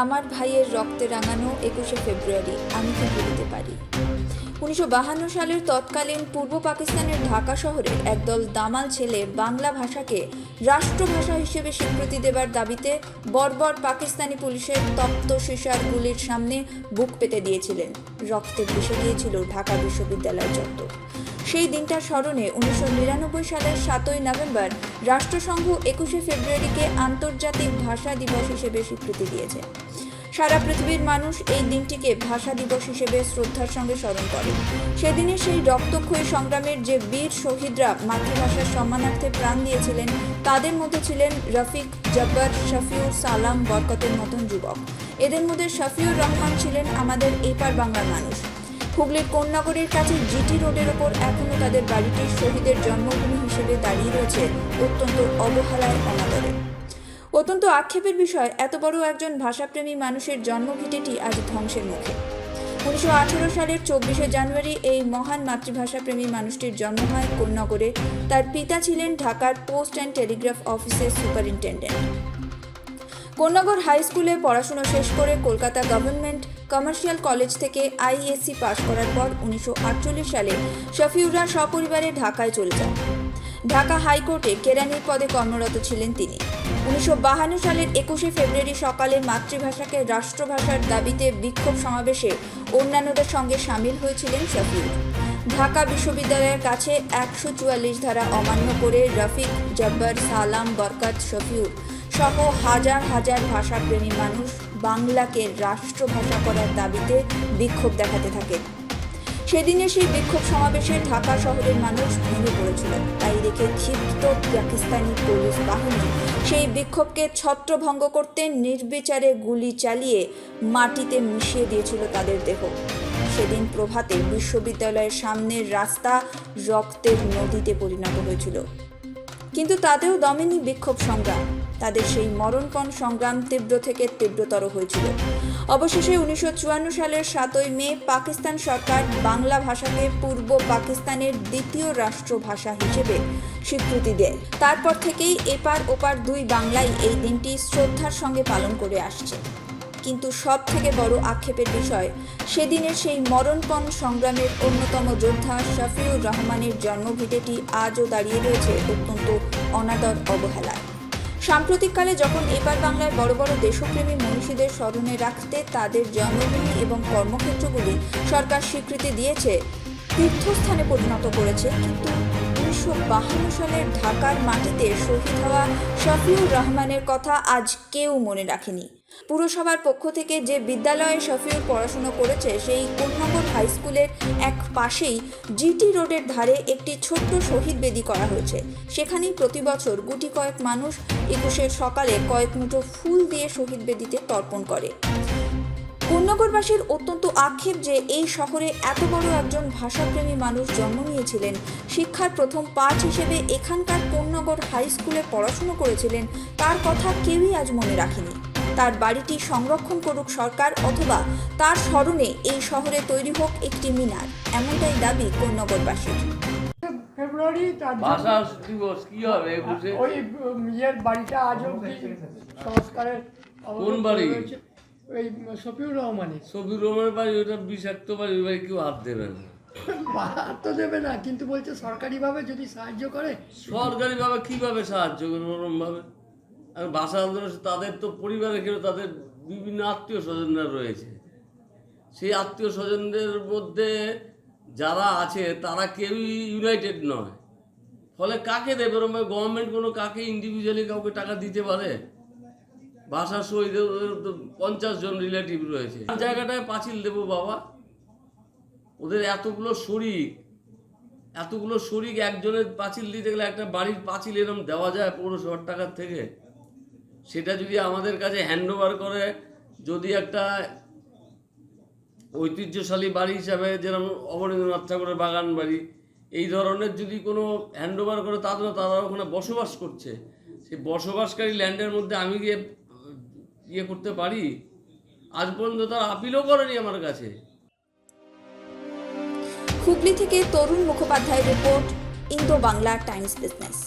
আমার ভাইয়ের রক্তে রাঙানো একুশে ফেব্রুয়ারি, আমি কি বলতে পারি? উনিশশো বাহান্ন সালের তৎকালীন পূর্ব পাকিস্তানের ঢাকা শহরের একদল দামাল ছেলে বাংলা ভাষাকে রাষ্ট্রভাষা হিসেবে স্বীকৃতি দেবার দাবিতে বর্বর পাকিস্তানি পুলিশের তপ্ত সিসার গুলির সামনে বুক পেতে দিয়েছিলেন। রক্তে ভেসে গিয়েছিল ঢাকা বিশ্ববিদ্যালয় চত্বর। সেই দিনটার স্মরণে উনিশশো নিরানব্বই সালের সাতই নভেম্বর রাষ্ট্রসংঘ একুশে ফেব্রুয়ারিকে আন্তর্জাতিক ভাষা দিবস হিসেবে স্বীকৃতি দিয়েছে। সারা পৃথিবীর মানুষ এই দিনটিকে ভাষা দিবস হিসেবে শ্রদ্ধার সঙ্গে স্মরণ করে। সেদিনে সেই রক্তক্ষয়ী সংগ্রামের যে বীর শহীদরা মাতৃভাষার সম্মানার্থে প্রাণ দিয়েছিলেন, তাদের মধ্যে ছিলেন রফিক, জব্বর, শফিউর সালাম বরকতের মতন যুবক। এদের মধ্যে শফিউর রহমান ছিলেন আমাদের এপার বাংলার মানুষ। হুগলির কোন্নগরের কাছে জিটি রোডের ওপর এখনও তাদের বাড়িটি শহীদের জন্মভূমি হিসেবে দাঁড়িয়ে রয়েছে অত্যন্ত অবহেলায় অনাদরে। অত্যন্ত আক্ষেপের বিষয়, এত বড় একজন ভাষাপ্রেমী মানুষের জন্মভিটেটি আজ ধ্বংসের মুখে। উনিশশো আঠেরো সালের চব্বিশে জানুয়ারি এই মহান মাতৃভাষাপ্রেমী মানুষটির জন্ম হয় কোন্নগরে। তার পিতা ছিলেন ঢাকার পোস্ট অ্যান্ড টেলিগ্রাফ অফিসের সুপারিনটেন্ডেন্ট। কোন্নগর হাই স্কুলে পড়াশুনো শেষ করে কলকাতা গভর্নমেন্ট কমার্শিয়াল কলেজ থেকে আইএসসি পাশ করার পর উনিশশো আটচল্লিশ সালে শফিউরা সপরিবারে ঢাকায় চলে যান। ঢাকা হাইকোর্টে কেরানির পদে কর্মরত ছিলেন তিনি। উনিশশো সালের একুশে ফেব্রুয়ারি সকালে মাতৃভাষাকে রাষ্ট্রভাষার দাবিতে বিক্ষোভ সমাবেশে অন্যান্যদের সঙ্গে সামিল হয়েছিলেন শফিউর। ঢাকা বিশ্ববিদ্যালয়ের কাছে একশো চুয়াল্লিশ ধারা অমান্য করে রফিক, জব্বার, সালাম, বরকাত, শফিউর সহ হাজার হাজার ভাষাপ্রেমী মানুষ বাংলাকে রাষ্ট্রভাষা করার দাবিতে বিক্ষোভ দেখাতে থাকে। সেদিনে সেই বিক্ষোভ সমাবেশে ঢাকা শহরের মানুষ ভেঙে পড়েছিল তাই দেখে ক্ষিপ্ত পাকিস্তানি পুলিশ বাহিনী সেই বিক্ষোভকে ছত্রভঙ্গ করতে নির্বিচারে গুলি চালিয়ে মাটিতে মিশিয়ে দিয়েছিল তাদের দেহ। সেদিন প্রভাতে বিশ্ববিদ্যালয়ের সামনের রাস্তা রক্তের নদীতে পরিণত হয়েছিল। কিন্তু তাতেও দমেনি বিক্ষোভ সংগ্রাম। তাদের সেই মরণপণ সংগ্রাম তীব্র থেকে তীব্রতর হয়েছিল। অবশেষে উনিশশো চুয়ান্ন সালের সাতই মে পাকিস্তান সরকার বাংলা ভাষাকে পূর্ব পাকিস্তানের দ্বিতীয় রাষ্ট্রভাষা হিসেবে স্বীকৃতি দেয়। তারপর থেকেই এপার ওপার দুই বাংলায় এই দিনটি শ্রদ্ধার সঙ্গে পালন করে আসছে। কিন্তু সব থেকে বড় আক্ষেপের বিষয়, সেদিনের সেই মরণপণ সংগ্রামের অন্যতম যোদ্ধা শফিউর রহমানের জন্মভিটেটি আজও দাঁড়িয়ে রয়েছে অত্যন্ত অনাদর অবহেলায়। সাম্প্রতিককালে যখন এবার বাংলায় বড় বড় দেশপ্রেমী মনীষীদের স্মরণে রাখতে তাদের জন্মভূমি এবং কর্মক্ষেত্রগুলি সরকার স্বীকৃতি দিয়েছে, তীর্থস্থানে পরিণত করেছে, কিন্তু উনিশশো বাহান্ন সালের ঢাকার মাটিতে শহীদ হওয়া শফিউর রহমানের কথা আজ কেউ মনে রাখেনি। পুরসভার পক্ষ থেকে যে বিদ্যালয়ে শফিউর পড়াশুনো করেছে, সেই কোন্নগর হাই স্কুলের এক পাশেই জিটি রোডের ধারে একটি ছোট্ট শহীদ বেদি করা হয়েছে। সেখানেই প্রতি বছর গুটি কয়েক মানুষ একুশের সকালে কয়েক মুঠো ফুল দিয়ে শহীদ বেদিতে তর্পণ করে। কোন্নগরবাসীর অত্যন্ত আক্ষেপ যে এই শহরে এত বড় একজন ভাষাপ্রেমী মানুষ জন্ম নিয়েছিলেন। শিক্ষার প্রথম পাঠ হিসেবে এখানকার কোন্নগর হাই স্কুলে পড়াশুনো করেছিলেন, তার কথা কেউই আজ মনে রাখেনি। তার বাড়িটি সংরক্ষণ করুক সরকার অথবা তার স্মরণে এই শহরে তৈরি হোক একটি মিনার। এমনটাই দাবি কোন্নগরবাসীর ফেব্রুয়ারি তার ভাষা দিবস কি হবে একুশে ওই ইয়ের বাড়িটা আজ সংস্কারের কোন বাড়ি? ওই শফিউর রহমানের। সবির রহমানের বাড়ি ওটা বিষাক্ত বাড়ি ওই বাড়ি কেউ হাত দেবে না। হাত তো দেবে না কিন্তু বলছে সরকারিভাবে যদি সাহায্য করে। সরকারি ভাবে কীভাবে সাহায্য করবে ওরম ভাবে আর ভাষা আন্দোলন তাদের তো পরিবারে কেউ তাদের বিভিন্ন আত্মীয় স্বজনরা রয়েছে। সেই আত্মীয় স্বজনদের মধ্যে যারা আছে, তারা কেউই ইউনাইটেড নয়। ফলে কাকে দেবে? ওরম গভর্নমেন্ট কোনো কাকে ইন্ডিভিজুয়ালি কাউকে টাকা দিতে পারে? ভাষা শহীদ পঞ্চাশ জন রিলেটিভ রয়েছে। জায়গাটায় পাঁচিল দেবো বাবা। ওদের এতগুলো শরিক এতগুলো শরিক একজনের পাঁচিল দিতে গেলে একটা বাড়ির পাঁচিল এরম দেওয়া যায় পৌরসভার টাকার থেকে। সেটা যদি আমাদের কাছে হ্যান্ড ওভার করে, যদি একটা ঐতিহ্যশালী বাড়ি হিসাবে যেরকম অবনীন্দ্রনাথ ঠাকুরের বাগান বাড়ি, এই ধরনের যদি কোনো হ্যান্ড ওভার করে তাদের তারা ওখানে বসবাস করছে। সেই বসবাসকারী ল্যান্ডের মধ্যে আমি গিয়ে ইয়ে করতে পারি? আজ পর্যন্ত তারা আপিলও করেনি আমার কাছে। হুগলি থেকে Tarun Mukhopadhyay report Indo Bangla Times business